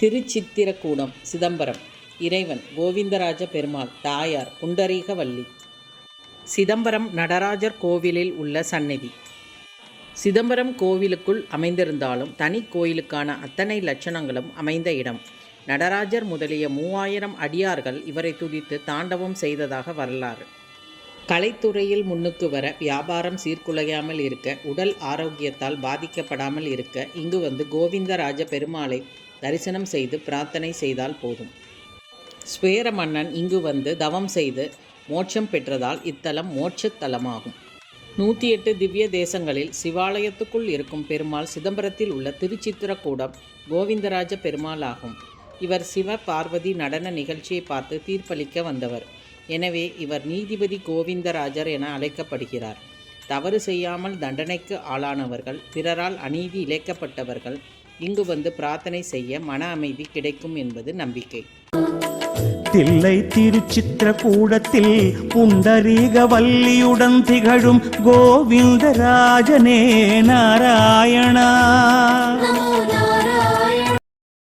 திருச்சித்திரக்கூடம் சிதம்பரம். இறைவன் கோவிந்தராஜ பெருமாள் தாயார் புண்டரீகவல்லி. சிதம்பரம் நடராஜர் கோவிலில் உள்ள சந்நிதி. சிதம்பரம் கோவிலுக்குள் அமைந்திருந்தாலும் தனி கோயிலுக்கான அத்தனை லட்சணங்களும் அமைந்த இடம். நடராஜர் முதலிய மூவாயிரம் அடியார்கள் இவரை துதித்து தாண்டவம் செய்ததாக வரலாறு. கலைத்துறையில் முன்னுக்கு வர வியாபாரம் சீர்குலையாமல் இருக்க உடல் ஆரோக்கியத்தால் பாதிக்கப்படாமல் இருக்க இங்கு வந்து கோவிந்தராஜ பெருமாளை தரிசனம் செய்து பிரார்த்தனை செய்தால் போதும். ஸ்வேர மன்னன் இங்கு வந்து தவம் செய்து மோட்சம் பெற்றதால் இத்தலம் மோட்சத்தலமாகும் நூற்றி எட்டு திவ்ய தேசங்களில் சிவாலயத்துக்குள் இருக்கும் பெருமாள் சிதம்பரத்தில் உள்ள திருச்சித்திரக்கூடம் கோவிந்தராஜ பெருமாள் ஆகும் இவர் சிவ பார்வதி நடன நிகழ்ச்சியை பார்த்து தீர்ப்பளிக்க வந்தவர். எனவே இவர் நீதிபதி கோவிந்தராஜர் என அழைக்கப்படுகிறார். தவறு செய்யாமல் தண்டனைக்கு ஆளானவர்கள் பிறரால் அநீதி இழைக்கப்பட்டவர்கள் இங்கு வந்து பிரார்த்தனை செய்ய மன அமைதி கிடைக்கும் என்பது நம்பிக்கை. தில்லை திருச்சித்திரகூடத்தில் புண்டரீக வள்ளியுடன் திகழும் கோவிந்தராஜனே நாராயணா.